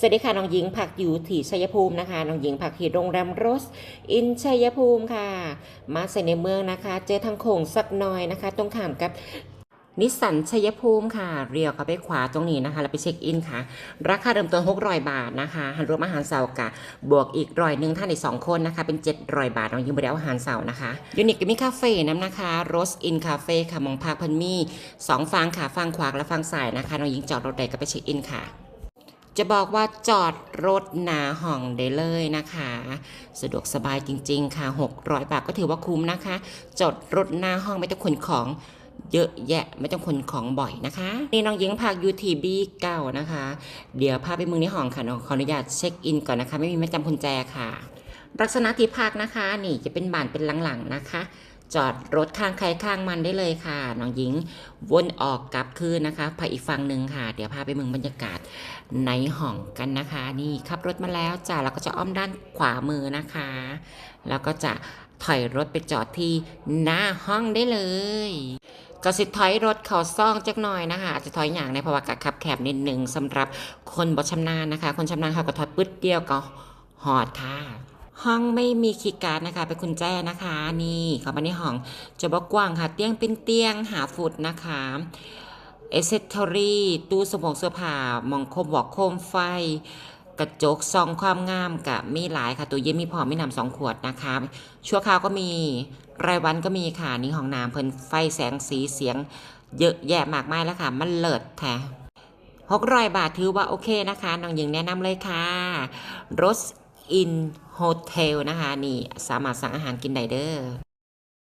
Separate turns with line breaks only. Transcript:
สวัสดีค่ะน้องหญิงผักอยู่ที่ชัยภูมินะคะน้องหญิงผักที่โรงแรมโรสอินชัยภูมิค่ะ มาใส่ในเมืองนะคะ เจอทางโค้งสักหน่อยนะคะ ตรงถามกับนิสสันชัยภูมิค่ะเรียวเขาไปขวาตรงนี้นะคะแล้วไปเช็คอินค่ะ ราคาเริ่มต้น600 บาทนะคะหันรวมอาหารเสาร์กะบวกอีกร้อยหนึ่งท่านอีกสองคนนะคะ เป็น 700 บาทน้องหญิงบริเอาอาหารเสาร์นะคะยูนิคก็มีคาเฟ่น้ำนะคะโรสอินคาเฟ่ค่ะมองพักพันมี่สองฟังค่ะฟังขวาและฟังซ้ายนะคะน้องหญิงจอดรถใดก็ไปเช็คอินค่ะ จะบอกว่าจอดรถหนาห้องได้เลยนะคะ สะดวกสบายจริง ๆ ค่ะ 600 บาทก็ถือว่าคุ้มนะคะ จอดรถหน้าห้องไม่ต้องขนของเยอะแยะไม่ต้องขนของบ่อยนะคะ นี่น้องหญิงพักยูทีบีเก้านะคะ เดี๋ยวพาไปเมืองในห้องค่ะน้องขออนุญาตเช็คอินก่อนนะคะ ไม่มีแม่จำกุญแจค่ะ ลักษณะที่พักนะคะ นี่จะเป็นบ้านเป็นหลังๆนะคะ จอดรถข้างใครข้างมันได้เลยค่ะน้องหญิงวนออกกลับคืนนะคะไปอีกฝั่งหนึ่งค่ะ เดี๋ยวพาไปเมืองบรรยากาศในห้องกันนะคะ นี่ขับรถมาแล้วจ้ะเราก็จะอ้อมด้านขวามือนะคะ แล้วก็จะถอยรถไปจอดที่หน้าห้องได้เลยก็สิถอยรถเขาซ่องจักหน่อยนะคะอาจจะถอยอย่างในเพราะว่ากะขับแคบนิดหนึ่งสำหรับคนบ่ชำนาญนะคะ คนชำนาญเขาก็ถอยปึ๊ดเดียวก็หอดค่ะ ห้องไม่มีคีย์การ์ดนะคะ เป็นกุญแจนะคะ นี่เข้ามาในห้องจะบอกกว้างค่ะ เตียงเป็นเตียงหาฟุตนะคะเอเซทอรี่ตู้สมองเสื้อผ้ามองคมบอกโคมไฟ กระจกซองความงามกับมีหลายค่ะตัวเย็นมีพอไม่นำสองขวดนะคะ ชั่วคราวก็มีรายวันก็มีค่ะนี่ห้องน้ำเพิ่นไฟแสงสีเสียง เยอะแยะมากมายแล้วค่ะ มันเลิศแท้หกร้อยบาทถือว่าโอเคนะคะน้องหญิงแนะนำเลยค่ะ Rose in Hotel นะคะ นี่สามารถสั่งอาหารกินได้เด้อ